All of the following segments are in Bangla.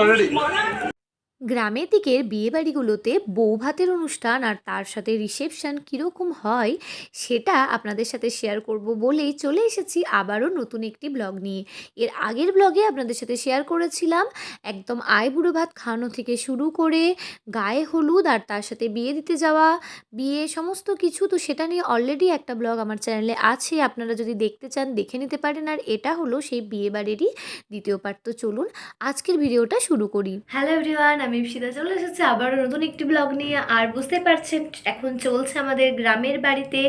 上这里 গ্রামের দিকের বিয়েবাড়িগুলোতে বৌভাতের অনুষ্ঠান আর তার সাথে রিসেপশান কীরকম হয় সেটা আপনাদের সাথে শেয়ার করব বলেই চলে এসেছি আবারও নতুন একটি ব্লগ নিয়ে। এর আগের ব্লগে আপনাদের সাথে শেয়ার করেছিলাম, একদম আয় বুড়ো ভাত খাওয়ানো থেকে শুরু করে গায়ে হলুদ আর তার সাথে বিয়ে দিতে যাওয়া, বিয়ে সমস্ত কিছু তো সেটা নিয়ে অলরেডি একটা ব্লগ আমার চ্যানেলে আছে, আপনারা যদি দেখতে চান দেখে নিতে পারেন আর এটা হলো সেই বিয়েবাড়িরই দ্বিতীয় পার্ট তো চলুন আজকের ভিডিওটা শুরু করি। হ্যালো এভরিওয়ান আমি ইপসিতা চলে এসেছে, আবারও নতুন একটি ব্লগ নিয়ে আর বুঝতে পারছেন, এখন চলছে আমাদের গ্রামের বাড়িতে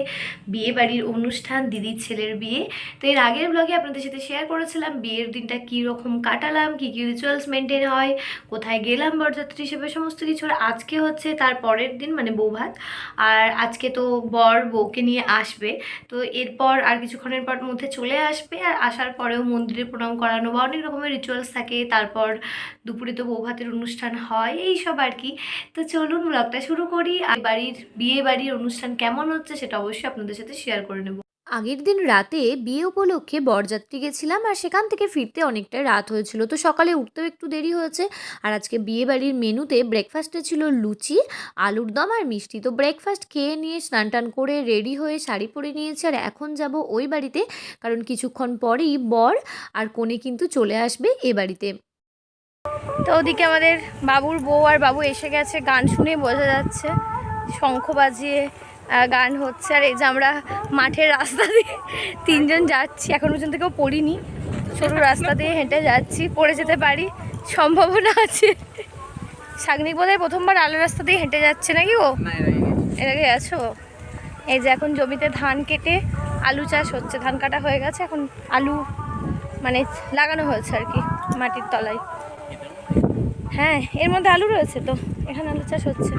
বিয়ে বাড়ির অনুষ্ঠান, দিদির ছেলের বিয়ে। তো এর আগের ব্লগে আপনাদের সাথে শেয়ার করেছিলাম, বিয়ের দিনটা কী রকম কাটালাম, কী কী রিচুয়ালস মেনটেন হয়, কোথায় গেলাম বরযাত্রী হিসেবে সমস্ত কিছু। আর আজকে হচ্ছে তার পরের দিন মানে বৌভাত আর আজকে তো বর বউকে নিয়ে আসবে, তো এরপর আর কিছুক্ষণের পর মধ্যে চলে আসবে। আর আসার পরেও মন্দিরে প্রণাম করানো বা অনেক রকমের রিচুয়ালস থাকে। তারপর দুপুরে তো বৌভাতের অনুষ্ঠান হয়। এই সব আর কি তো চলুন ব্লগটা শুরু করি। বাড়ির, বিয়ে বাড়ির অনুষ্ঠান কেমন হচ্ছে সেটা অবশ্যই আপনাদের সাথে শেয়ার করে নেব। আগের দিন রাতে বিয়ে উপলক্ষে বরযাত্রী গেছিলাম আর সেখান থেকে ফিরতে অনেকটা রাত হয়েছিল। তো সকালে উঠতেও একটু দেরি হয়েছে আর আজকে বিয়ে বাড়ির মেনুতে ব্রেকফাস্টে ছিল লুচি, আলুর দম আর মিষ্টি। তো ব্রেকফাস্ট খেয়ে নিয়ে স্নান টান করে রেডি হয়ে শাড়ি পরে নিয়েছি আর এখন যাব ওই বাড়িতে। কারণ কিছুক্ষণ পরেই বর আর কোণে কিন্তু চলে আসবে এ বাড়িতে। তো ওদিকে আমাদের বাবুর বউ আর বাবু এসে গেছে গান শুনে বোঝা যাচ্ছে। শঙ্খ বাজিয়ে গান হচ্ছে। আর এই যে আমরা মাঠের রাস্তা দিয়ে তিনজন যাচ্ছি এখন পর্যন্ত কেউ পড়িনি। সরু রাস্তা দিয়ে হেঁটে যাচ্ছি পড়ে যেতে পারি সম্ভাবনা আছে। সাগনিক বোধহয় প্রথমবার আলো রাস্তা দিয়ে হেঁটে যাচ্ছে নাকি ও? এর আগে আছো? এই যে এখন জমিতে ধান কেটে আলু চাষ হচ্ছে ধান কাটা হয়ে গেছে এখন আলু মানে লাগানো হয়েছে আর কি মাটির তলায়। হ্যাঁ এর মধ্যে আলু রয়েছে তো এখানে আলু চাষ হচ্ছে।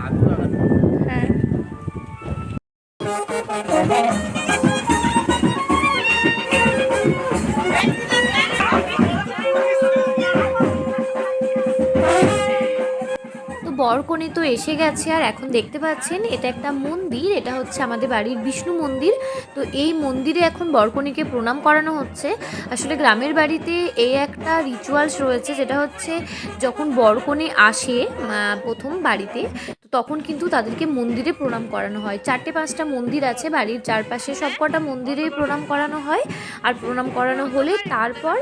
হ্যাঁ। বরকনে তো এসে গেছে আর এখন দেখতে পাচ্ছেন, এটা একটা মন্দির, এটা হচ্ছে আমাদের বাড়ির বিষ্ণু মন্দির। তো এই মন্দিরে এখন বরকনিকে প্রণাম করানো হচ্ছে। আসলে গ্রামের বাড়িতে এই একটা রিচুয়ালস রয়েছে, যেটা হচ্ছে যখন বরকনে আসে প্রথম বাড়িতে তখন কিন্তু তাদেরকে মন্দিরে প্রণাম করানো হয়। চারটে পাঁচটা মন্দির আছে বাড়ির চারপাশে সবকটা মন্দিরে প্রণাম করানো হয়। আর প্রণাম করানো হলে তারপর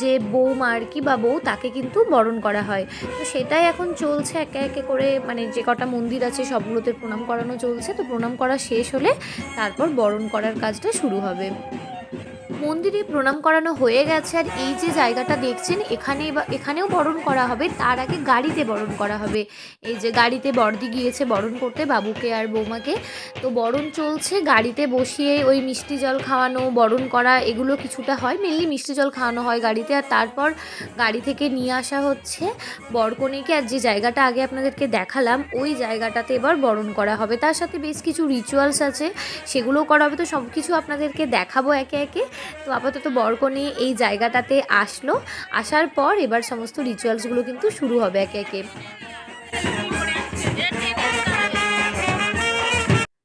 যে বৌমা আর কি বা বউ তাকে কিন্তু বরণ করা হয়। তো সেটাই এখন চলছে, একে একে করে মানে যে কটা মন্দির আছে সবগুলোতে প্রণাম করানো চলছে। তো প্রণাম করা শেষ হলে তারপর বরণ করার কাজটা শুরু হবে। মন্দিরে প্রণাম করানো হয়ে গেছে আর এই যে জায়গাটা দেখছেন, এখানে এখানেও বরণ করা হবে, তার আগে গাড়িতে বরণ করা হবে। এই যে গাড়িতে বর্দি গিয়েছে বরণ করতে বাবুকে আর বৌমাকে। তো বরণ চলছে, গাড়িতে বসিয়ে ওই মিষ্টি জল খাওয়ানো, বরণ করা, এগুলো কিছুটা হয়। মেনলি মিষ্টি জল খাওয়ানো হয় গাড়িতে আর তারপর গাড়ি থেকে নিয়ে আসা হচ্ছে বরকনেকে আর যে জায়গাটা আগে আপনাদেরকে দেখালাম, ওই জায়গাটাতে এবার বরণ করা হবে। তার সাথে বেশ কিছু রিচুয়ালস আছে, সেগুলোও করা হবে। তো সব কিছু আপনাদেরকে দেখাবো একে একে। তো আপাতত বরকনে এই জায়গাটাতে আসলো। আসার পর এবার সমস্ত রিচুয়ালসগুলো কিন্তু শুরু হবে একে একে।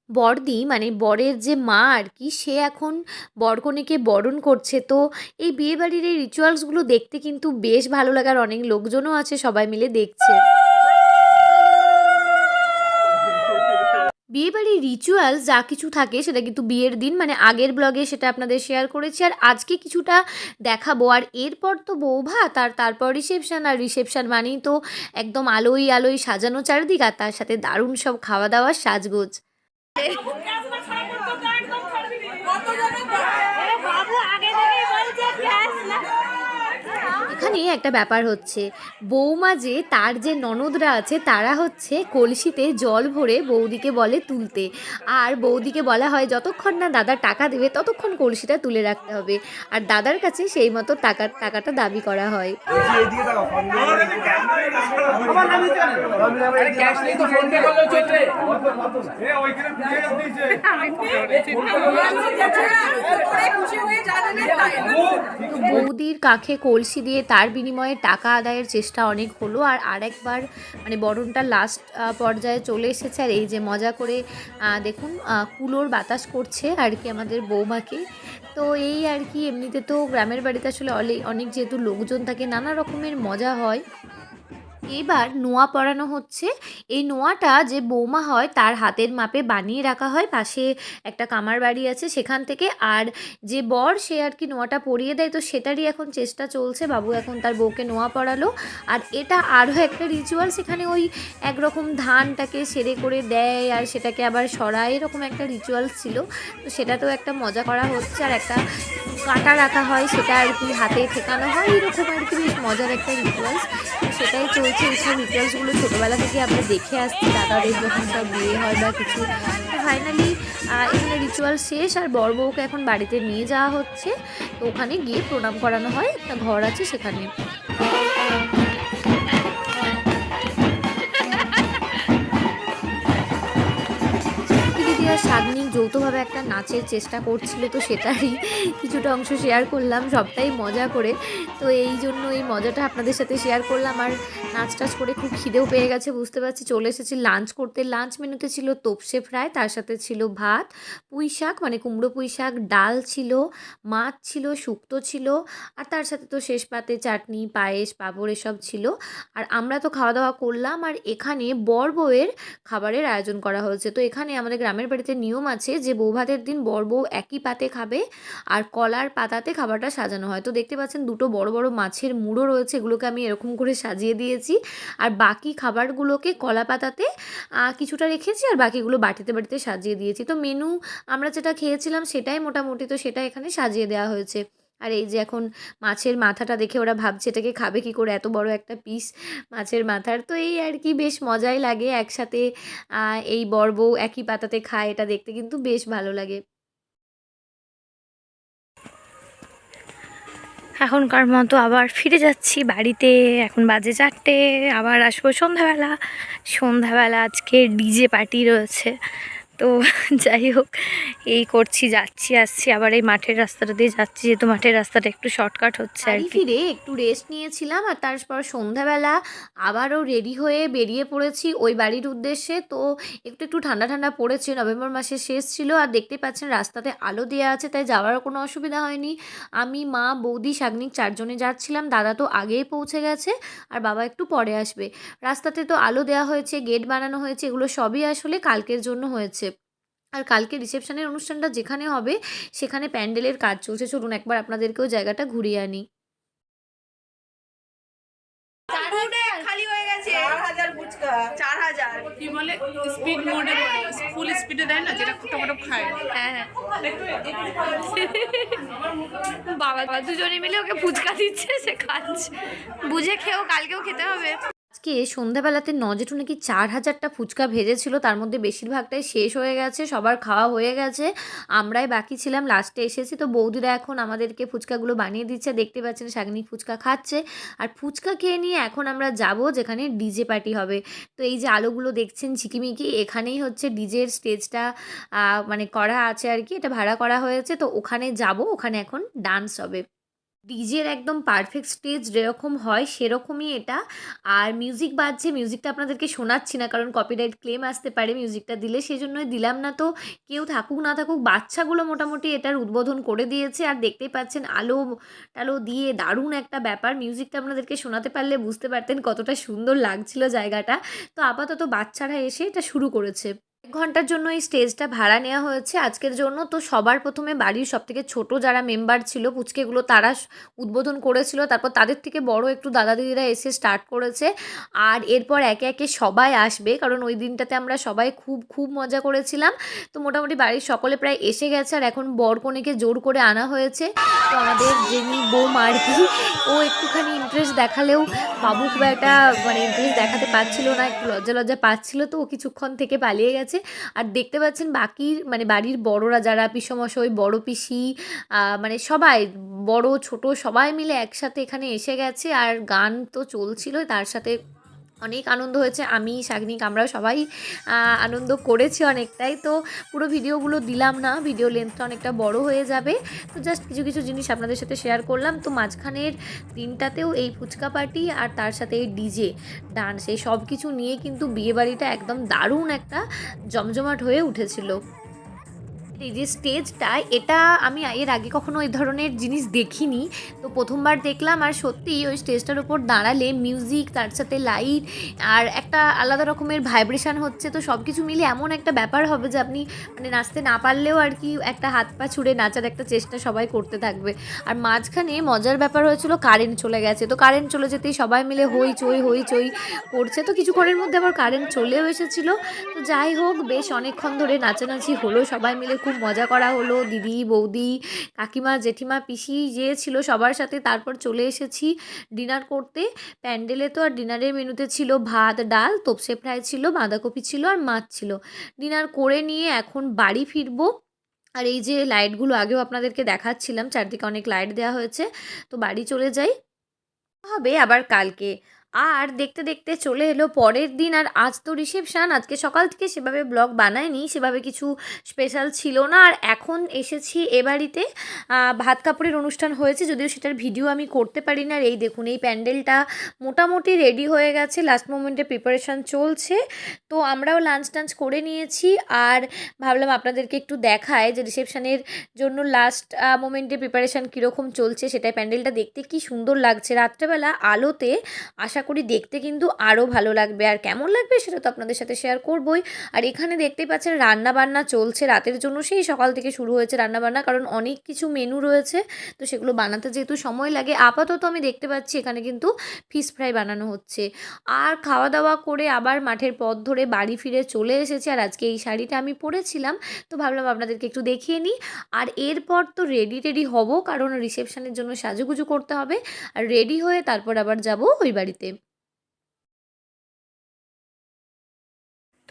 বরদি মানে বরের যে মা আর কি, সে এখন বরকনেকে বরণ করছে। তো এই বিয়েবাড়ির এই রিচুয়ালসগুলো দেখতে কিন্তু বেশ ভালো লাগার। অনেক লোকজনও আছে, সবাই মিলে দেখছে। বিয়েবাড়ির রিচুয়ালস যা কিছু থাকে সেটা কিন্তু বিয়ের দিন মানে আগের ব্লগে সেটা আপনাদের শেয়ার করেছি। আর আজকে কিছুটা দেখাবো। আর এরপর তো বৌভাত, আর তারপর রিসেপশান আর রিসেপশান মানেই তো একদম আলোই আলোই সাজানো চারিদিক, আর তার সাথে দারুণ সব খাওয়া দাওয়ার সাজগোজ। এখানে একটা ব্যাপার হচ্ছে। বৌমা যে তার যে ননদরা আছে তারা হচ্ছে কলসিতে জল ভরে বৌদিকে বলে তুলতে। আর বৌদিকে বলা হয় যতক্ষণ না দাদা টাকা দেবে ততক্ষণ কলসিটা তুলে রাখতে হবে। আর দাদার কাছে সেই মতো টাকার টাকাটা দাবি করা হয়। বৌদির কাছে কলসি দিয়ে তার বিনিময়ে টাকা আদায়ের চেষ্টা অনেক হলো আর আরেকবার মানে বরণটা লাস্ট পর্যায়ে চলে এসেছে আর এই যে মজা করে দেখুন কুলোর বাতাস করছে আর কি আমাদের বৌমাকে। তো এই আর কি এমনিতে তো গ্রামের বাড়িতে আসলে অনেক যেহেতু লোকজন থাকে, নানা রকমের মজা হয়। এবার নোয়া পরানো হচ্ছে। এই নোয়াটা যে বৌমা হয় তার হাতের মাপে বানিয়ে রাখা হয়। পাশে একটা কামার বাড়ি আছে সেখান থেকে। আর যে বর সে আর কি নোয়াটা পরিয়ে দেয়, তো সেটারই এখন চেষ্টা চলছে। বাবু এখন তার বউকে নোয়া পরালো। আর এটা আরও একটা রিচুয়াল সেখানে ওই একরকম ধানটাকে সেরে করে দেয় আর সেটাকে আবার সরায়, এরকম একটা রিচুয়ালস ছিল। তো সেটাতেও একটা মজা করা হচ্ছে। আর একটা কাঁটা রাখা হয়, সেটা আর কি হাতে ঠেকানো হয়। এরকম আর কি বেশ মজার একটা রিচুয়ালস সেটাই চলছে। এইসব রিচুয়ালসগুলো ছোটোবেলা থেকে আমরা দেখে আসছি, দাদাদের যখন সব বিয়ে হয় বা কিছু। তো ফাইনালি এখানে রিচুয়াল শেষ আর বড় বউকে এখন বাড়িতে নিয়ে যাওয়া হচ্ছে। তো ওখানে গিয়ে প্রণাম করানো হয়। একটা ঘর আছে সেখানে। যৌথভাবে একটা নাচের চেষ্টা করছিল তো সেটারই কিছুটা অংশ শেয়ার করলাম, সবটাই মজা করে। তো এই জন্য এই মজাটা আপনাদের সাথে শেয়ার করলাম। আর নাচ টাচ করে খুব খিদেও পেয়ে গেছে, বুঝতে পারছি। চলে এসেছি লাঞ্চ করতে। লাঞ্চ মেনুতে ছিল তোপসে ফ্রাই তার সাথে ছিল ভাত, পুঁই শাক মানে কুমড়ো পুঁই শাক, ডাল ছিল, মাছ ছিল, শুক্তো ছিল, আর তার সাথে তো শেষ পাতে চাটনি, পায়েস, পাঁপড় এসব ছিল। আর আমরা তো খাওয়া দাওয়া করলাম। আর এখানে বর বউয়ের খাবারের আয়োজন করা হয়েছে। তো এখানে আমাদের গ্রামের বাড়িতে নিয়ম আছে যে বৌভাতের দিন বর বউ একই পাতে খাবে আর কলার পাতাতে খাবারটা সাজানো হয়। তো দেখতে পাচ্ছেন দুটো বড় বড় মাছের মুড়ো রয়েছে, এগুলোকে আমি এরকম করে সাজিয়ে দিয়েছি। আর বাকি খাবারগুলোকে কলা পাতাতে কিছুটা রেখেছি আর বাকিগুলো বাটিতে বাটিতে সাজিয়ে দিয়েছি। তো মেনু আমরা যেটা খেয়েছিলাম সেটাই মোটামুটি, তো সেটা এখানে সাজিয়ে দেওয়া হয়েছে। আর এই যে এখন মাছের মাথাটা দেখে ওরা ভাবছে, এটাকে খাবে কি করে? এত বড় একটা পিস মাছের মাথার। তো এই আর কি বেশ মজাই লাগে একসাথে এই বর বউ একই পাতাতে খায়, এটা দেখতে কিন্তু বেশ ভালো লাগে। এখনকার মতো আবার ফিরে যাচ্ছি বাড়িতে। এখন বাজে চারটে, আবার আসব সন্ধ্যাবেলা। সন্ধ্যাবেলা আজকে ডিজে পার্টি রয়েছে। তো যাই হোক এই করছি যাচ্ছি আসছি। আবার এই মাঠের রাস্তাটা দিয়ে যাচ্ছি যেহেতু মাঠের রাস্তাটা একটু শর্টকাট হচ্ছে আর কি। ফিরে একটু রেস্ট নিয়েছিলাম আর তারপর সন্ধ্যাবেলা আবারও রেডি হয়ে বেরিয়ে পড়েছি ওই বাড়ির উদ্দেশ্যে। তো একটু একটু ঠান্ডা ঠান্ডা পড়েছে নভেম্বর মাসের শেষ ছিল আর দেখতে পাচ্ছেন রাস্তাতে আলো দেওয়া আছে তাই যাওয়ারও কোনো অসুবিধা হয়নি। আমি মা বৌদি শাগনিক চারজনে যাচ্ছিলাম দাদা তো আগেই পৌঁছে গেছে আর বাবা একটু পরে আসবে। রাস্তাতে তো আলো দেওয়া হয়েছে গেট বানানো হয়েছে এগুলো সবই আসলে কালকের জন্য হয়েছে। আর কালকে রিসেপশনের অনুষ্ঠানটা যেখানে হবে সেখানে প্যান্ডেলের কাজ চলছে। চলুন একবার আপনাদেরকেও জায়গাটা ঘুরিয়ে আনি। খালি হয়ে গেছে। চার হাজার ফুচকা। চার হাজার। কি বলে? স্পিড মোডে ফুল স্পিডে দেয় না? যেটা টমেটো খায়। হ্যাঁ বাবা বাবা দুজনে মিলে ওকে ফুচকা দিচ্ছে সে খাচ্ছে। বুঝে খেয়েও কালকেও খেতে হবে। আজকে সন্ধ্যাবেলাতে নজেটু নাকি চার হাজারটা ফুচকা ভেজেছিল, তার মধ্যে বেশিরভাগটাই শেষ হয়ে গেছে, সবার খাওয়া হয়ে গেছে। আমরাই বাকি ছিলাম লাস্টে এসেছি, তো বৌদিরা এখন আমাদেরকে ফুচকাগুলো বানিয়ে দিচ্ছে, দেখতে পাচ্ছেন শাগনিক ফুচকা খাচ্ছে। আর ফুচকা খেয়ে নিয়ে এখন আমরা যাব যেখানে ডিজে পার্টি হবে। তো এই যে আলোগুলো দেখছেন ঝিকিমিকি, এখানেই হচ্ছে ডিজের স্টেজটা মানে করা আছে আর কি, এটা ভাড়া করা হয়েছে, তো ওখানে যাব, ওখানে এখন ডান্স হবে। ডিজের একদম পারফেক্ট স্টেজ যেরকম হয়, সেরকমই এটা। আর মিউজিক বাজছে মিউজিকটা আপনাদেরকে শোনাচ্ছি না, কারণ কপিরাইট ক্লেম আসতে পারে মিউজিকটা দিলে সেই জন্যই দিলাম না তো। কেউ থাকুক, না থাকুক, বাচ্চাগুলো মোটামুটি এটার উদ্বোধন করে দিয়েছে। আর দেখতেই পাচ্ছেন আলো টালো দিয়ে দারুণ একটা ব্যাপার। মিউজিকটা আপনাদেরকে শোনাতে পারলে বুঝতে পারতেন কতটা সুন্দর লাগছিল জায়গাটা। তো আপাতত বাচ্চারা এসে এটা শুরু করেছে। ঘণ্টার জন্য এই স্টেজটা ভাড়া নেওয়া হয়েছে। আজকের জন্য তো সবার প্রথমে বাড়ির সব থেকে ছোটো যারা মেম্বার ছিল, পুচকেগুলো তারা উদ্বোধন করেছিল। তারপর তাদের থেকে বড় একটু দাদা দিদিরা এসে স্টার্ট করেছে। আর এরপর একে একে সবাই আসবে, কারণ ওই দিনটাতে আমরা সবাই খুব খুব মজা করেছিলাম। তো মোটামুটি বাড়ির সকলে প্রায় এসে গেছে, আর এখন বর কনেকে জোর করে আনা হয়েছে। তো আমাদের যিনি বৌমা আর কি, ও একটুখানি ইন্টারেস্ট দেখালেও বাবু খুব একটা মানে ইন্টারেস্ট দেখাতে পারছিল না, একটু লজ্জা লজ্জা পাচ্ছিল। তো ও কিছুক্ষণ থেকে পালিয়ে গেছে। আর দেখতে পাচ্ছেন বাকির মানে বাড়ির বড়রা যারা পিসমশাই, বড় পিসি মানে সবাই, বড়, ছোট সবাই মিলে একসাথে এখানে এসে গেছে। আর গান তো চলছিল তার সাথে অনেক আনন্দ হয়েছে। আমি শাগনিক আমরা সবাই আনন্দ করেছি অনেকটাই। তো পুরো ভিডিওগুলো দিলাম না, ভিডিও লেন্থটা অনেকটা বড় হয়ে যাবে। তো জাস্ট কিছু কিছু জিনিস আপনাদের সাথে শেয়ার করলাম। তো মাঝখানের দিনটাতেও এই ফুচকা পার্টি আর তার সাথে এই ডিজে ডান্স এই সব কিছু নিয়ে কিন্তু বিয়েবাড়িটা একদম দারুণ একটা জমজমাট হয়ে উঠেছিল। এই যে স্টেজটা, এটা আমি এর আগে কখনো এই ধরনের জিনিস দেখিনি। তো প্রথমবার দেখলাম আর সত্যি ওই স্টেজটার উপর দাঁড়ালে মিউজিক, তার সাথে লাইট আর একটা আলাদা রকমের ভাইব্রেশন হচ্ছে। তো সব কিছু মিলে এমন একটা ব্যাপার হবে যে আপনি মানে নাচতে না পারলেও আর কি একটা হাত পা ছুড়ে নাচার একটা চেষ্টা সবাই করতে থাকবে। আর মাঝখানে মজার ব্যাপার হয়েছিল কারেন্ট চলে গেছে। তো কারেন্ট চলে যেতেই সবাই মিলে হই চই হই চই করছে। তো কিছুক্ষণের মধ্যে আবার কারেন্ট চলেও এসেছিল। তো যাই হোক, বেশ অনেকক্ষণ ধরে নাচানাচি হলো। সবাই মিলে খুব মজা করা হলো। দিদি, বৌদি, কাকিমা, জেঠিমা, পিসি যে ছিল সবার সাথে তারপর চলে এসেছি ডিনার করতে। প্যান্ডেলে তো আর ডিনারের মেনুতে ছিল ভাত, ডাল, তোপসে ফ্রাই ছিল, বাঁধাকপি ছিল আর মাছ ছিল। ডিনার করে নিয়ে এখন বাড়ি ফিরবো। আর এই যে লাইটগুলো আগেও আপনাদেরকে দেখাচ্ছিলাম, চারদিকে অনেক লাইট দেওয়া হয়েছে। তো বাড়ি চলে যাই। হবে আবার কালকে। আর দেখতে দেখতে চলে এলো পরের দিন আর আজ তো রিসেপশান আজকে সকাল থেকে সেভাবে ব্লগ বানায়নি, সেভাবে কিছু স্পেশাল ছিল না। আর এখন এসেছি এ বাড়িতে ভাত কাপড়ের অনুষ্ঠান হয়েছে, যদিও সেটার ভিডিও আমি করতে পারি না। আর এই দেখুন, এই প্যান্ডেলটা মোটামুটি রেডি হয়ে গেছে লাস্ট মোমেন্টে প্রিপারেশান চলছে। তো আমরাও লাঞ্চ টাঞ্চ করে নিয়েছি। আর ভাবলাম আপনাদেরকে একটু দেখায় যে রিসেপশানের জন্য লাস্ট মোমেন্টে প্রিপারেশান কীরকম চলছে, সেটাই প্যান্ডেলটা দেখতে কি সুন্দর লাগছে। রাত্রেবেলা আলোতে আশা করি দেখতে কিন্তু আরও ভালো লাগবে। আর কেমন লাগবে সেটা তো আপনাদের সাথে শেয়ার করবই। আর এখানে দেখতেই পাচ্ছেন রান্না বান্না চলছে রাতের জন্য। সেই সকাল থেকে শুরু হয়েছে রান্না বান্না কারণ অনেক কিছু মেনু রয়েছে। তো সেগুলো বানাতে যেহেতু সময় লাগে, আপাতত আমি দেখতে পাচ্ছি এখানে কিন্তু ফিশ ফ্রাই বানানো হচ্ছে। আর খাওয়া দাওয়া করে আবার মাঠের পথ ধরে বাড়ি ফিরে চলে এসেছি। আর আজকে এই শাড়িটা আমি পরেছিলাম, তো ভাবলাম আপনাদেরকে একটু দেখিয়ে নিই। আর এরপর তো রেডি টেডি হব, কারণ রিসেপশনের জন্য সাজুগুজু করতে হবে। আর রেডি হয়ে তারপর আবার যাব ওই বাড়িতে।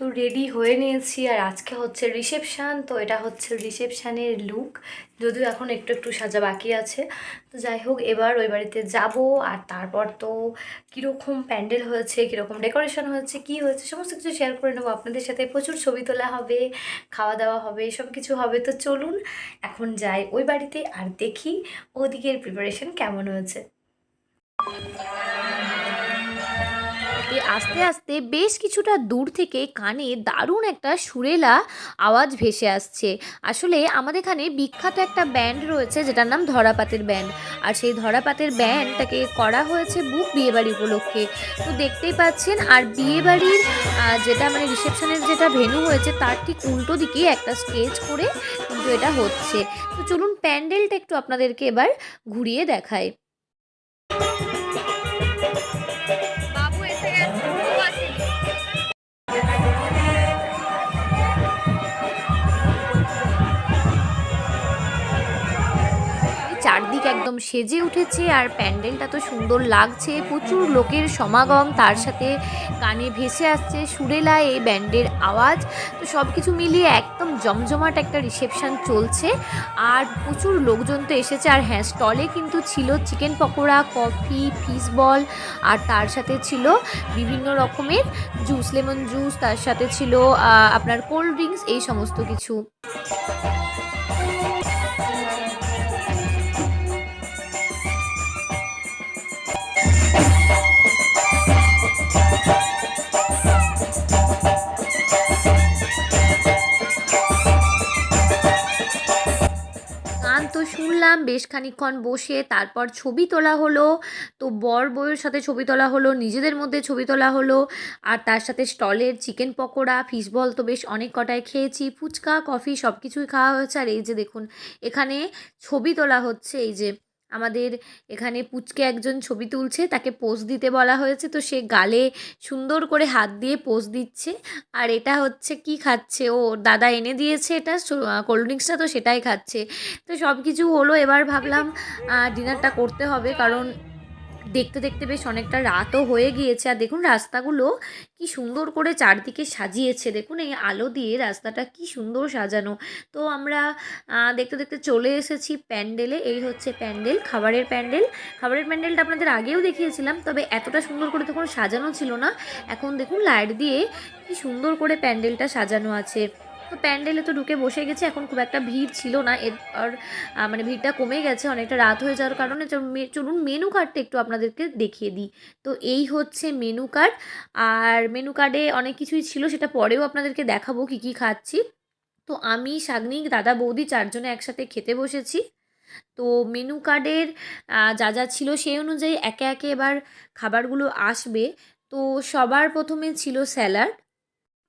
তো রেডি হয়ে নিয়েছি আর আজকে হচ্ছে রিসেপশান তো এটা হচ্ছে রিসেপশানের লুক যদিও এখন একটু একটু সাজা বাকি আছে। তো যাই হোক, এবার ওই বাড়িতে যাব আর তারপর তো কীরকম প্যান্ডেল হয়েছে, কীরকম ডেকোরেশন হয়েছে, কী হয়েছে, সমস্ত কিছু শেয়ার করে নেব। আপনাদের সাথে প্রচুর ছবি তোলা হবে, খাওয়া দাওয়া হবে, সব কিছু হবে। তো চলুন, এখন যাই ওই বাড়িতে আর দেখি ওদিকের প্রিপারেশন কেমন হয়েছে। এ আস্তে আস্তে বেশ কিছুটা দূর থেকে কানে দারুণ একটা সুরেলা আওয়াজ ভেসে আসছে। আসলে আমাদের এখানে বিখ্যাত একটা ব্যান্ড রয়েছে যেটার নাম ধরাপাতের ব্যান্ড আর সেই ধরাপাতের ব্যান্ডটাকে করা হয়েছে বুক বিয়েবাড়ি উপলক্ষে। তো দেখতেই পাচ্ছেন, আর বিয়েবাড়ির যেটা মানে রিসেপশনের যেটা ভেন্যু হয়েছে তার ঠিক উল্টো দিকে একটা স্টেজ করে কিন্তু এটা হচ্ছে। তো চলুন প্যান্ডেলটা একটু আপনাদেরকে এবার ঘুরিয়ে দেখায় একদম সেজে উঠেছে আর প্যান্ডেলটা তো সুন্দর লাগছে। প্রচুর লোকের সমাগম, তার সাথে কানে ভেসে আসছে সুরেলা এই ব্যান্ডের আওয়াজ। তো সব কিছু মিলিয়ে একদম জমজমাট একটা রিসেপশন চলছে। আর প্রচুর লোকজন তো এসেছে। আর হ্যাঁ স্টলে কিন্তু ছিল chicken pakora, coffee fish ball, আর তার সাথে ছিল বিভিন্ন রকমের জুস, লেমন জুস, তার সাথে ছিল আপনার কোল্ড ড্রিঙ্কস, এই সমস্ত কিছু। তো শুনলাম, বেশ খানিক্ষণ বসে তারপর ছবি তোলা হলো। তো বর বউয়ের সাথে ছবি তোলা হলো, নিজেদের মধ্যে ছবি তোলা হলো। আর তার সাথে স্টলের চিকেন পকোড়া ফিশ বল তো বেশ অনেক কটায় খেয়েছি। ফুচকা, কফি সব কিছুই খাওয়া হয়েছে। আর এই যে দেখুন, এখানে ছবি তোলা হচ্ছে। এই যে আমাদের এখানে পুচকে একজন ছবি তুলছে, তাকে পোজ দিতে বলা হয়েছে। তো সে গালে সুন্দর করে হাত দিয়ে পোজ দিচ্ছে। আর এটা হচ্ছে কি খাচ্ছে? ও দাদা এনে দিয়েছে এটা কোল্ড ড্রিঙ্কসটা তো সেটাই খাচ্ছে। তো সব কিছু হলো, এবার ভাবলাম ডিনারটা করতে হবে। কারণ দেখতে দেখতে বেশ অনেকটা রাতও হয়ে গিয়েছে। আর দেখুন রাস্তাগুলো কি সুন্দর করে চারদিকে সাজিয়েছে। দেখুন এই আলো দিয়ে রাস্তাটা কি সুন্দর সাজানো। তো আমরা দেখতে দেখতে চলে এসেছি প্যান্ডেলে। এই হচ্ছে প্যান্ডেল, খাবারের প্যান্ডেল। খাবারের প্যান্ডেলটা আপনাদের আগেও দেখিয়েছিলাম, তবে এতটা সুন্দর করে তখন সাজানো ছিল না। এখন দেখুন লাইট দিয়ে কি সুন্দর করে প্যান্ডেলটা সাজানো আছে। তো প্যান্ডেলে তো ঢুকে বসে গেছে এখন খুব একটা ভিড় ছিল না। আহ, মানে ভিড়টা কমে গেছে অনেকটা রাত হয়ে যাওয়ার কারণে। চলুন মেনু কার্ডটা একটু আপনাদেরকে দেখিয়ে দিই। তো এই হচ্ছে মেনু কার্ড আর মেনু কার্ডে অনেক কিছুই ছিল সেটা পরেও আপনাদেরকে দেখাবো কী কী খাচ্ছি। তো আমি শাগনিক দাদা বৌদি চারজনে একসাথে খেতে বসেছি। তো মেনু কার্ডের যা যা ছিল সেই অনুযায়ী একে একে এবার খাবারগুলো আসবে। তো সবার প্রথমে ছিল স্যালাড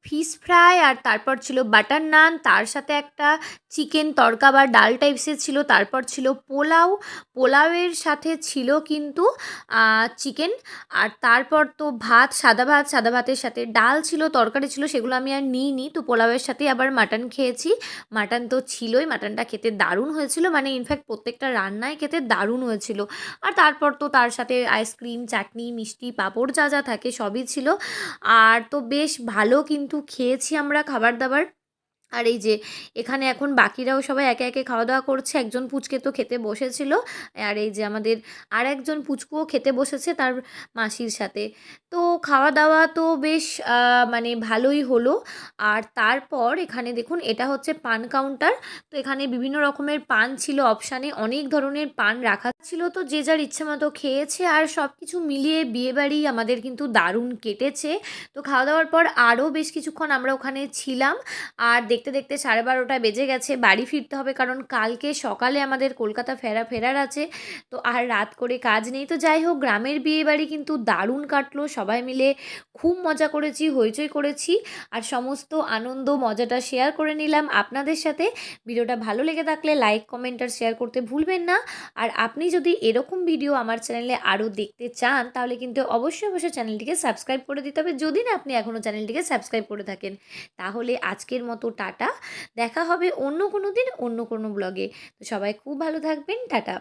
ফিশ ফ্রাই আর তারপর ছিল বাটার নান, তার সাথে একটা চিকেন তড়কা বা ডাল টাইপসের ছিল, তারপর ছিল পোলাও। পোলাওয়ের সাথে ছিল কিন্তু চিকেন আর তারপর তো ভাত, সাদা ভাত, সাদা ভাতের সাথে ডাল ছিল, তরকারি ছিল, সেগুলো আমি আর নিইনি। তো পোলাওয়ের সাথে আবার মাটন খেয়েছি। মাটন তো ছিলই, মাটনটা খেতে দারুণ হয়েছিল মানে ইনফ্যাক্ট প্রত্যেকটা রান্নায় খেতে দারুণ হয়েছিল। আর তারপর তো তার সাথে আইসক্রিম চাটনি, মিষ্টি, পাঁপড় যা যা থাকে সবই ছিল। আর তো বেশ ভালো কিন্তু খেয়েছি আমরা খাবার দাবার। আর এই যে এখানে এখন বাকিরাও সবাই একে একে খাওয়া দাওয়া করছে। একজন পুচকে তো খেতে বসেছিল। আর এই যে আমাদের আর একজন পুচকুও খেতে বসেছে তার মাসির সাথে। তো খাওয়া দাওয়া তো বেশ মানে ভালোই হলো। আর তারপর এখানে দেখুন, এটা হচ্ছে পান কাউন্টার। তো এখানে বিভিন্ন রকমের পান ছিল অপশানে। অনেক ধরনের পান রাখা ছিল। তো যে যার ইচ্ছে মতো খেয়েছে। আর সব কিছু মিলিয়ে বিয়েবাড়ি আমাদের কিন্তু দারুণ কেটেছে। তো খাওয়া দাওয়ার পর আরও বেশ কিছুক্ষণ আমরা ওখানে ছিলাম। আর দেখতে দেখতে সাড়ে বারোটা বেজে গেছে, বাড়ি ফিরতে হবে কারণ কালকে সকালে আমাদের কলকাতা ফেরা ফেরার আছে। তো আর রাত করে কাজ নেই। তো যাই হোক, গ্রামের বিয়ে বাড়ি কিন্তু দারুণ কাটলো, সবাই মিলে খুব মজা করেছি, হইচই করেছি আর সমস্ত আনন্দ মজাটা শেয়ার করে নিলাম আপনাদের সাথে। ভিডিওটা ভালো লেগে থাকলে লাইক কমেন্ট আর শেয়ার করতে ভুলবেন না। আর আপনি যদি এরকম ভিডিও আমার চ্যানেলে আরও দেখতে চান, তাহলে কিন্তু অবশ্যই অবশ্যই চ্যানেলটিকে সাবস্ক্রাইব করে দিতে হবে। যদি না আপনি এখনও চ্যানেলটিকে সাবস্ক্রাইব করে থাকেন, তাহলে আজকের মতো টাটা দেখা হবে অন্য কোনো দিন, অন্য কোনো ব্লগে তো সবাই খুব ভালো থাকবেন। টাটা।